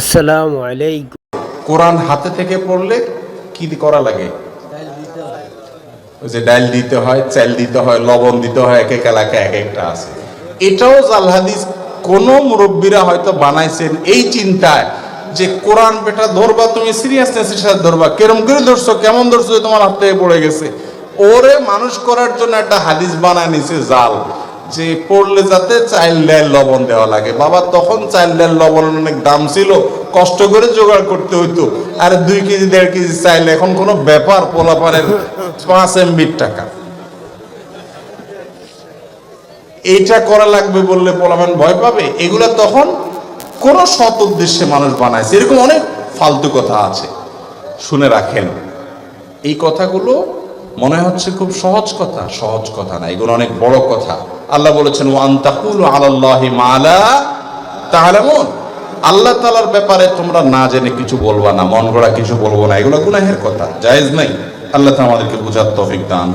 আসসালামু আলাইকুম। কোরআন হাতে থেকে পড়লে কি করা লাগে? যে দিতে হয় চাল দিতে হয়, লবণ দিতে হয়, এক এক এলাকায় এক একটা আছে। এটাও জাল হাদিস, কোন মুরব্বীরা হয়তো বানাইছেন এই চিন্তায় যে কোরআন বেটা ধরবা, তুমি সিরিয়াসনেসের সাথে ধরবা। কেরম করে ধরছো, কেমন ধরছো তোমার হাত থেকে পড়ে গেছে? ওরে মানুষ করার জন্য একটা হাদিস বানায় নিছে জাল। যে পড়লে যাতে চাইল লবণ দেওয়া লাগে। বাবা, তখন চাইল ডাল লবণ অনেক দাম ছিল, কষ্ট করে জোগাড় করতে হইতো। আর দুই কেজি, দেড় কেজি চাইলে এখন কোনো ব্যাপার, পোলাপানের পাঁচ এমবির টাকা। এইটা করা লাগবে বললে পোলাপান ভয় পাবে? এগুলো তখন কোন সৎ উদ্দেশ্যে মানুষ বানাইছে এরকম অনেক ফালতু কথা আছে। শুনে রাখেন। এই কথাগুলো মনে হচ্ছে খুব সহজ কথা। সহজ কথা না, এগুলো অনেক বড় কথা। আল্লাহ বলেছেন ওয়ান তাকুলু আলাল্লাহি মালা তাআলামুন আল্লাহ তালার ব্যাপারে তোমরা না জেনে কিছু বলবা না, মন গড়া কিছু বলব না, এগুলো গুনাহের কথা, জায়েজ নাই আল্লাহ আমাদেরকে বুঝার তৌফিক দান।